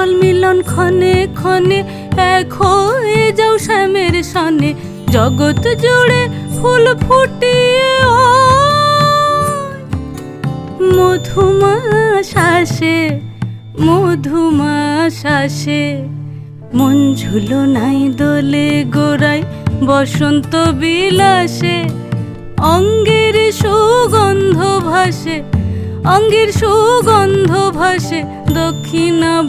যুগল মিলন ক্ষণে ক্ষণে এক হয়ে যাও শ্যামের সনে। জগৎ জুড়ে ফুল ফুটিয়ে ও মধুমা শ্বাসে মধুমা শ্বাসে মন ঝুলো নাই দোলে গোড়ায় বসন্ত বিলাসে। অঙ্গের সুগন্ধ ভাসে, অঙ্গের সুগন্ধ ভাসে দক্ষিণা